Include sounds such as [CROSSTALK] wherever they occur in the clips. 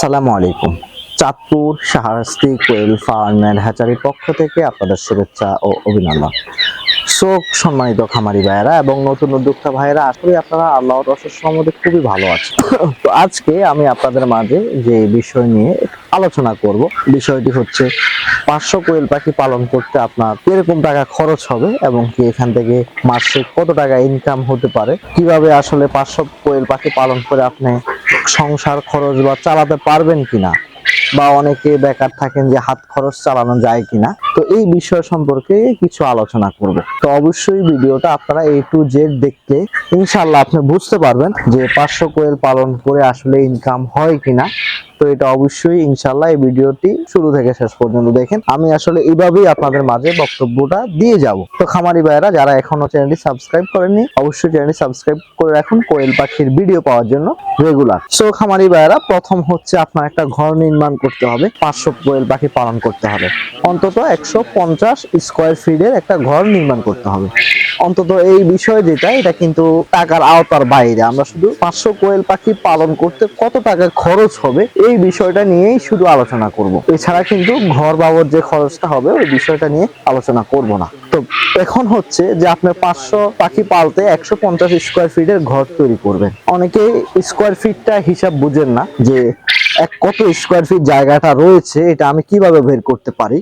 আসসালামু আলাইকুম। Chandpur Shahrasti quail farm and হ্যাচারির পক্ষ থেকে আপনাদের শুভেচ্ছা ও অভিনন্দন। শোক সম্মানিত খামারি ভাইয়েরা এবং নতুন উদ্যোক্তা ভাইয়েরা আসলে আপনারা আল্লাহর রসের সম্বন্ধে খুবই ভালো আছে [COUGHS] তো আজকে আমি আপনাদের মাঝে যে বিষয় নিয়ে আলোচনা করব। বিষয়টি হচ্ছে, পাঁচশো কোয়েল পাখি পালন করতে আপনার কীরকম টাকা খরচ হবে এবং কি এখান থেকে মাসে কত টাকা ইনকাম হতে পারে? কীভাবে আসলে পাঁচশো কোয়েল পাখি পালন করে আপনি সংসার খরচ বা চালাতে পারবেন কিনা? বা অনেকে বেকার থাকেন যে হাত খরচ চালানো যায় কিনা? তো এই বিষয় সম্পর্কে কিছু আলোচনা করব। তো অবশ্যই ভিডিওটা আপনারা এ টু জেড দেখতে ইনশাল্লাহ আপনি বুঝতে পারবেন যে পাঁচশো কোয়েল পালন করে আসলে ইনকাম হয় কিনা। তো এটা অবশ্যই ইনশাল্লাহ এই ভিডিওটি শুরু থেকে শেষ পর্যন্ত দেখেন। আমি আসলে এইভাবেই আপনাদের মাঝে বক্তব্যটা দিয়ে যাব। তো খামারি ভাইয়েরা, যারা এখনও চ্যানেলটি সাবস্ক্রাইব করেননি, অবশ্যই চ্যানেলটি সাবস্ক্রাইব করে রাখুন কোয়েল পাখির ভিডিও পাওয়ার জন্য রেগুলার। সো খামারি ভাইয়েরা, প্রথম হচ্ছে আপনার একটা ঘর নির্মাণ করতে হবে। পাঁচশো কোয়েল পাখি পালন করতে হবে। অন্তত একশো পঞ্চাশ স্কোয়ার ফিটের একটা ঘর নির্মাণ করতে হবে। অন্তত এই বিষয় যেটা, এটা কিন্তু টাকার আওতার বাইরে। আমরা শুধু পাঁচশো কোয়েল পাখি পালন করতে কত টাকা খরচ হবে এই বিষয়টা নিয়েই শুধু আলোচনা করব। এছাড়া কিন্তু ঘর বাবদ যে খরচটা হবে, ওই বিষয়টা নিয়ে আলোচনা করব না। তো এখন হচ্ছে যে আপনার পাঁচশো পাখি পালতে একশো পঞ্চাশ স্কোয়ার ফিটের ঘর তৈরি করবেন। অনেকে স্কোয়ার ফিটটা হিসাব বুঝেন না যে এক কত স্কোয়ার ফিট জায়গাটা রয়েছে, এটা আমি কীভাবে বের করতে পারি?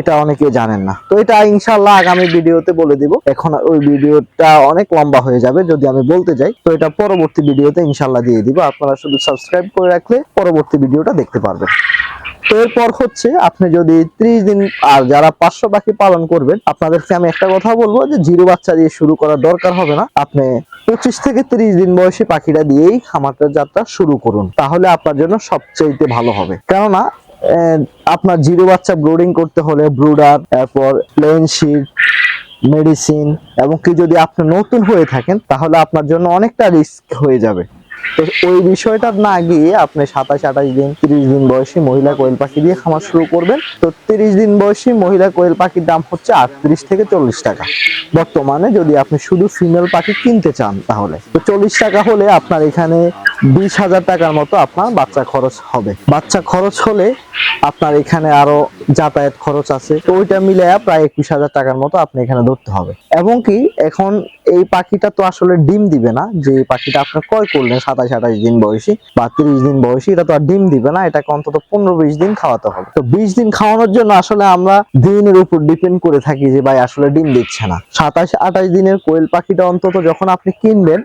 এটা অনেকে জানেন না। তো এটা ইনশাল্লাহ আগামী ভিডিওতে বলে দিব। এখন ওই ভিডিওটা অনেক লম্বা হয়ে যাবে, যদি আমি বলতে যাই। তো এটা পরবর্তী ভিডিওতে ইনশাল্লাহ দিয়ে দিব। আপনারা শুধু সাবস্ক্রাইব করে রাখলে পরবর্তী ভিডিওটা দেখতে পারবেন। তো এরপর হচ্ছে, আপনি যদি ত্রিশ দিন, আর যারা পাঁচশো পাখি পালন করবেন, আপনাদেরকে আমি একটা কথা বলব যে, জিরো বাচ্চা দিয়ে শুরু করার দরকার হবে না। আপনি পঁচিশ থেকে ত্রিশ দিন বয়সী পাখিটা দিয়েই খামারটার যাত্রা শুরু করুন। তাহলে আপনার জন্য সবচেয়ে ভালো হবে। কেননা আপনার জিরো বাচ্চা ব্রুডিং করতে হলে ব্রুডার, তারপর প্লেন শিট মেডিসিন এবং কি যদি আপনি নতুন হয়ে থাকেন, তাহলে আপনার জন্য অনেকটা রিস্ক হয়ে যাবে। তো ওই বিষয়টা না গিয়ে আপনি সাতাশ, আঠাশ দিন, তিরিশ দিন বয়সী মহিলা কোয়েল পাখি দিয়ে খামার শুরু করবেন। তো তিরিশ দিন বয়সী মহিলা কোয়েল পাখির দাম হচ্ছে আটত্রিশ থেকে চল্লিশ টাকা। বর্তমানে যদি আপনি শুধু ফিমেল পাখি কিনতে চান তাহলে। তো চল্লিশ টাকা হলে আপনার এখানে বিশ হাজার টাকার মতো আপনার বাচ্চা খরচ হবে। বাচ্চা খরচ হলে আপনার এখানে আরও যাতায়াত খরচ আছে। তো ওইটা মিলে প্রায় একুশ হাজার টাকার মতো আপনি এখানে ধরতে হবে। এবং কি, এখন এই পাখিটা তো আসলে ডিম দিবে না, যে পাখিটা আপনি ক্রয় করলেন সাতাশ আঠাশ দিন বয়সী বা তিরিশ দিন বয়সী, এটা তো আর ডিম দিবে না, এটাকে অন্তত পনেরো বিশ দিন খাওয়াতে হবে। তো বিশ দিন খাওয়ানোর জন্য আসলে আমরা দিনের উপর ডিপেন্ড করে থাকি যে ভাই আসলে ডিম দিচ্ছে না। সাতাশ আঠাশ দিনের কোয়েল পাখিটা অন্তত যখন আপনি কিনবেন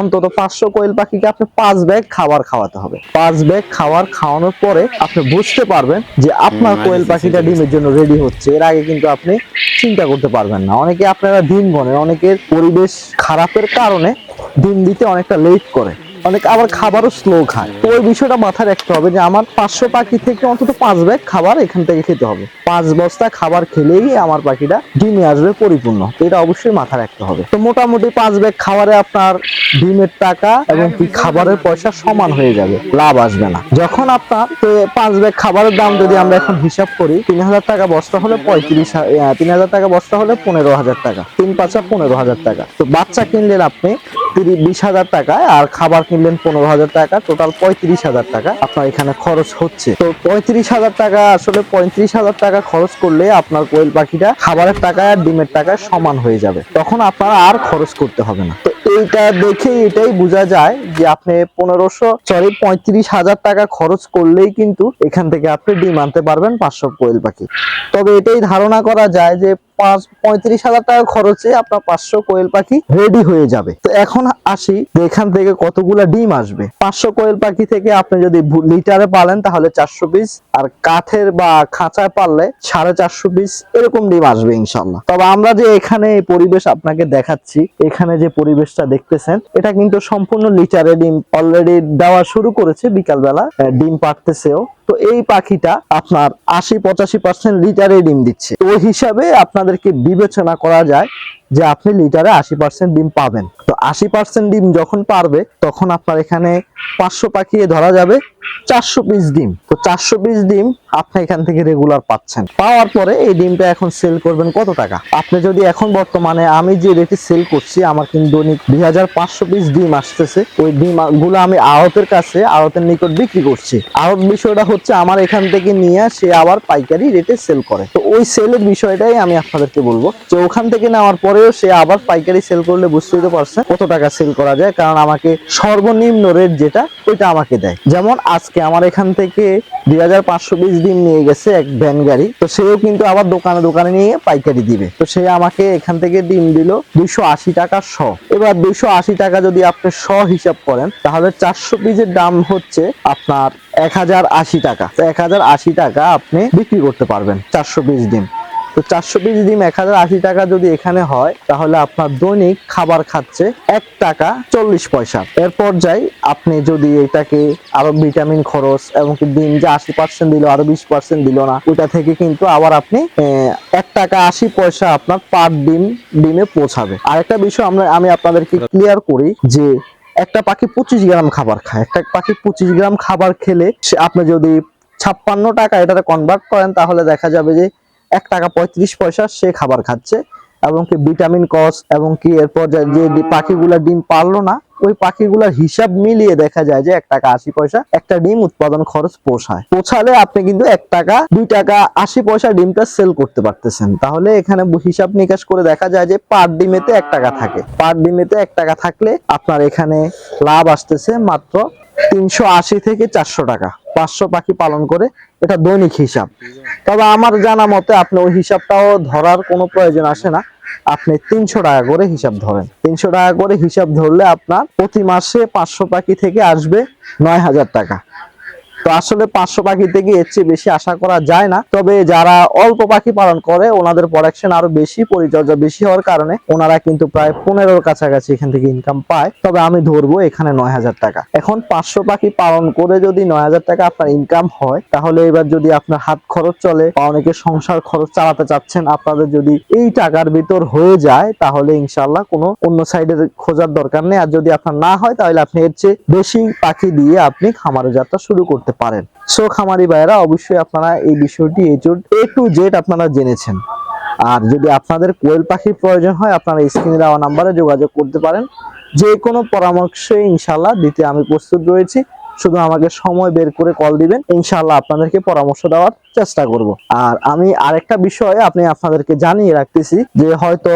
অন্তত পাঁচশো কোয়েল পাখিকে আপনি পাঁচ ব্যাগ খাবার খাওয়াতে হবে। পাঁচ ব্যাগ খাবার খাওয়ানোর পরে আপনি বুঝতে পারবেন যে আপনার কোয়েল পাখিটা ডিমের জন্য রেডি হচ্ছে। এর আগে কিন্তু আপনি চিন্তা করতে পারবেন না। অনেকে আপনারা ডিম গণেন অনেকের পরিবেশ খারাপের কারণে ডিম দিতে অনেকটা লেট করে। অনেক আবার খাবারও স্লো খায়। তো ওই বিষয়টা মাথায় রাখতে হবে যে আমার পাঁচশো পাখি থেকে অন্তত পাঁচ ব্যাগ খাবার এখান থেকে খেতে হবে। পাঁচ বস্তা খাবার খেলেই আমার পাখিটা ডিমে আসবে পরিপূর্ণ। এটা অবশ্যই মাথায় রাখতে হবে। তো মোটামুটি পাঁচ ব্যাগ খাবারে আপনার ডিমের টাকা এবং কি খাবারের পয়সা সমান হয়ে যাবে, লাভ আসবে না। যখন আপনার পাঁচ ব্যাগ খাবারের দাম যদি আমরা এখন হিসাব করি, তিন হাজার টাকা বস্তা হলে পঁয়ত্রিশ তিন হাজার টাকা বস্তা হলে পনেরো হাজার টাকা, তিন পাঁচা পনেরো হাজার টাকা। তো বাচ্চা কিনলেন আপনি বিশ হাজার টাকায় আর খাবার কিনলেন পনেরো হাজার টাকা টোটাল পঁয়ত্রিশ হাজার টাকা আপনার এখানে খরচ হচ্ছে। তো পঁয়ত্রিশ হাজার টাকা, আসলে পঁয়ত্রিশ হাজার টাকা খরচ করলে আপনার কোয়েল পাখিটা খাবারের টাকায় আর ডিমের টাকায় সমান হয়ে যাবে। তখন আপনার আর খরচ করতে হবে না। তো এইটা দেখে এটাই বোঝা যায় যে আপনি পনেরোশো সরি পঁয়ত্রিশ হাজার টাকা খরচ করলেই কিন্তু এখান থেকে আপনি ডিম আনতে পারবেন পাঁচশো কোয়েল পাখি। তবে এটাই ধারণা করা যায় যে পাঁচ, পঁয়ত্রিশ হাজার টাকা খরচে আপনার পাঁচশো কোয়েল পাখি রেডি হয়ে যাবে। তো এখন আসি এখান থেকে কতগুলা ডিম আসবে। পাঁচশো কোয়েল পাখি থেকে আপনি যদি লিটারে পালেন তাহলে চারশো পিস, আর কাঠের বা খাঁচায় পারলে সাড়ে চারশো পিস এরকম ডিম আসবে ইনশাল্লাহ। তবে আমরা যে এখানে পরিবেশ আপনাকে দেখাচ্ছি, এখানে যে পরিবেশটা দেখতেছেন, এটা কিন্তু সম্পূর্ণ লিটারে ডিম অলরেডি দেওয়া শুরু করেছে বিকালবেলা ডিম পারতেছেও তো এই পাখিটা আপনার আশি পঁচাশি পার্সেন্ট লিটারে ডিম দিচ্ছে। ওই হিসাবে আপনাদেরকে বিবেচনা করা যায় যে আপনি লিটারে আশি পার্সেন্ট ডিম পাবেন। তো আশি পার্সেন্ট ডিম যখন পারবে, তখন আপনার এখানে পাঁচশো পাকিয়ে ধরা যাবে, চারশো পিস ডিম। তো চারশো পিস ডিম আপনি এখান থেকে রেগুলার পাচ্ছেন। পাওয়ার পরে এই ডিমটা এখন সেল করবেন কত টাকা? আপনি যদি এখন বর্তমানে আমি যে রেটে সেল করছি, আমার কিন্তু দৈনিক দুই হাজার পাঁচশো পিস ডিম আসতেছে। ওই ডিমগুলো আমি আড়তের কাছে, আড়তের নিকট বিক্রি করছি। আড়ত বিষয়টা হচ্ছে আমার এখান থেকে নিয়ে সে আবার পাইকারি রেটে সেল করে। তো ওই সেলের বিষয়টাই আমি আপনাদেরকে বলব যে ওখান থেকে নেওয়ার পরেও সে আবার পাইকারি সেল করলে বুঝতেই তো পারছেন কত টাকা সেল করা যায়। কারণ আমাকে সর্বনিম্ন রেট যেটা, ওইটা আমাকে দেয়। যেমন আজকে আমার এখান থেকে দুই হাজার পাঁচশো পিস ডিম নিয়ে গেছে এক ভ্যান গাড়ি। তো সেও কিন্তু আবার দোকানে দোকানে নিয়ে পাইকারি দিবে। তো সে আমাকে এখান থেকে ডিম দিল দুইশো আশি টাকা শ। এবার দুইশো আশি টাকা যদি আপনি শ হিসাব করেন, তাহলে চারশো পিসের দাম হচ্ছে আপনার এক হাজার আশি টাকা। এক হাজার আশি টাকা আপনি বিক্রি করতে পারবেন চারশো পিস ডিম তো চারশো পিস ডিম এক হাজার আশি টাকা যদি এখানে হয়, তাহলে আপনার দৈনিক খাবার খাচ্ছে এক টাকা চল্লিশ পয়সা। এরপর যাই আপনি যদি এটাকে আরও ভিটামিন খরচ এবং ডিম যে আশি পার্সেন্ট দিল, আরও বিশ পার্সেন্ট দিল না ওটা থেকে কিন্তু আবার আপনি এক টাকা আশি পয়সা আপনার পার ডিম, ডিমে পৌঁছাবে। আরেকটা বিষয় আমরা, আমি আপনাদেরকে ক্লিয়ার করি যে একটা পাখি পঁচিশ গ্রাম খাবার খায়। একটা পাখি পঁচিশ গ্রাম খাবার খেলে আপনি যদি ছাপ্পান্ন টাকা এটাতে কনভার্ট করেন, তাহলে দেখা যাবে যে এক টাকা পঁয়ত্রিশ পয়সা সে খাবার খাচ্ছে এবং কি ভিটামিন, কস এবং কি এরপর যা- পাখিগুলা ডিম পারল না, ওই পাখিগুলার হিসাব মিলিয়ে দেখা যায় যে এক টাকা আশি পয়সা একটা ডিম উৎপাদন খরচ পোষায়। পোষালে আপনি কিন্তু এক টাকা, দুই টাকা, আশি পয়সা ডিমটা সেল করতে পারতেছেন। তাহলে এখানে হিসাব নিকাশ করে দেখা যায় যে পার ডিমেতে এক টাকা থাকে। পার ডিমেতে এক টাকা থাকলে আপনার এখানে লাভ আসতেছে মাত্র তিনশো আশি থেকে চারশো টাকা। পাঁচশো পাখি পালন করে এটা দৈনিক হিসাব। তবে আমার জানা মতে আপনি ওই হিসাবটাও ধরার কোনো প্রয়োজন আসে না। আপনি তিনশো টাকা করে হিসাব ধরেন। তিনশো টাকা করে হিসাব ধরলে আপনার প্রতি মাসে পাঁচশো পাখি থেকে আসবে নয় হাজার টাকা। তো আসলে পাঁচশো পাখি থেকে এর চেয়ে বেশি আশা করা যায় না। তবে যারা অল্প পাখি পালন করে, ওনাদের প্রোডাকশন আরও বেশি, পরিচর্যা বেশি হওয়ার কারণে ওনারা কিন্তু প্রায় পনেরোর কাছাকাছি এখান থেকে ইনকাম পায়। তবে আমি ধরবো এখানে নয় হাজার টাকা। এখন পাঁচশো পাখি পালন করে যদি নয় হাজার টাকা আপনার ইনকাম হয়, তাহলে এবার যদি আপনার হাত খরচ চলে বা অনেকে সংসার খরচ চালাতে চাচ্ছেন, আপনাদের যদি এই টাকার ভিতর হয়ে যায়, তাহলে ইনশাল্লাহ কোনো অন্য সাইডে খোঁজার দরকার নেই। আর যদি আপনার না হয়, তাহলে আপনি এর চেয়ে বেশি পাখি দিয়ে আপনি খামারের যাত্রা শুরু করতে পারেন। সো খামারি ভাইয়েরা, অবশ্যই আপনারা এই বিষয়টি এ টু জেড আপনারা জেনেছেন। আর যদি আপনাদের কোয়েল পাখির প্রয়োজন হয়, আপনারা স্ক্রিনে দেওয়া নাম্বারে যোগাযোগ করতে পারেন। যে কোনো পরামর্শে ইনশাল্লাহ দিতে আমি প্রস্তুত রয়েছি। শুধু আমাকে সময় বের করে কল দিবেন ইনশাল্লাহ আপনাদেরকে পরামর্শ দেওয়ার চেষ্টা করব। আর আমি আরেকটা বিষয়ে আপনি আপনাদেরকে জানিয়ে রাখতেছি যে হয়তো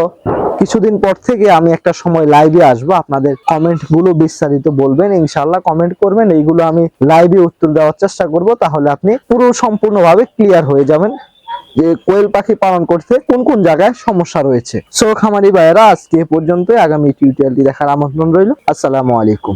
কিছুদিন পর থেকে আমি একটা সময় লাইভে আসব। আপনাদের কমেন্টগুলো বিস্তারিত বলবেন ইনশাল্লাহ কমেন্ট করবেন। এইগুলো আমি লাইভে উত্তর দেওয়ার চেষ্টা করব, তাহলে আপনি পুরো সম্পূর্ণভাবে ক্লিয়ার হয়ে যাবেন যে কোয়েল পাখি পালন করতে কোন কোন জায়গায় সমস্যা রয়েছে। সো খামারি ভাইয়েরা, আজকে পর্যন্ত আগামী টিউটোরিয়ালটি দেখার আমন্ত্রণ রইল। আসসালামু আলাইকুম।